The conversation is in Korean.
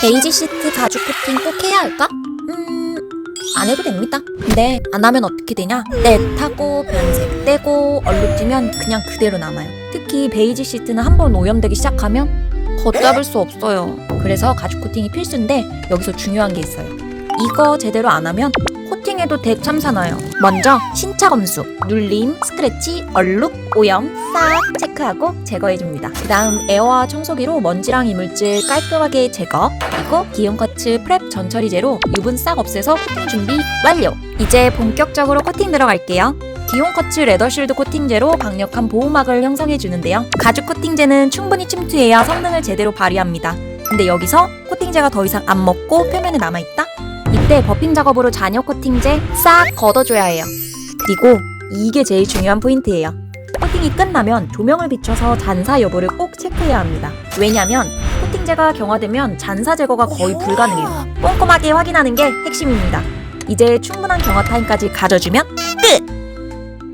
베이지 시트 가죽 코팅 꼭 해야 할까? 음, 안 해도 됩니다. 근데 안 하면 어떻게 되냐? 때 타고 변색 떼고 얼룩 지면 그냥 그대로 남아요. 특히 베이지 시트는 한 번 오염되기 시작하면 걷잡을 수 없어요. 그래서 가죽 코팅이 필수인데 여기서 중요한 게 있어요. 이거 제대로 안 하면 코팅해도 대참사나요. 먼저 신차 검수, 눌림, 스크래치, 얼룩, 오염 싹 체크하고 제거해줍니다. 그 다음 에어와 청소기로 먼지랑 이물질 깔끔하게 제거, 그리고 기온 커츠 프랩 전처리제로 유분 싹 없애서 코팅 준비 완료! 이제 본격적으로 코팅 들어갈게요. 기온 커츠 레더실드 코팅제로 강력한 보호막을 형성해 주는데요. 가죽 코팅제는 충분히 침투해야 성능을 제대로 발휘합니다. 근데 여기서 코팅제가 더 이상 안 먹고 표면에 남아있다? 이때 버핀 작업으로 잔여 코팅제 싹 걷어줘야 해요. 그리고 이게 제일 중요한 포인트예요. 코팅이 끝나면 조명을 비춰서 잔사 여부를 꼭 체크해야 합니다. 왜냐면 코팅제가 경화되면 잔사 제거가 거의 불가능해요. 꼼꼼하게 확인하는 게 핵심입니다. 이제 충분한 경화 타임까지 가져주면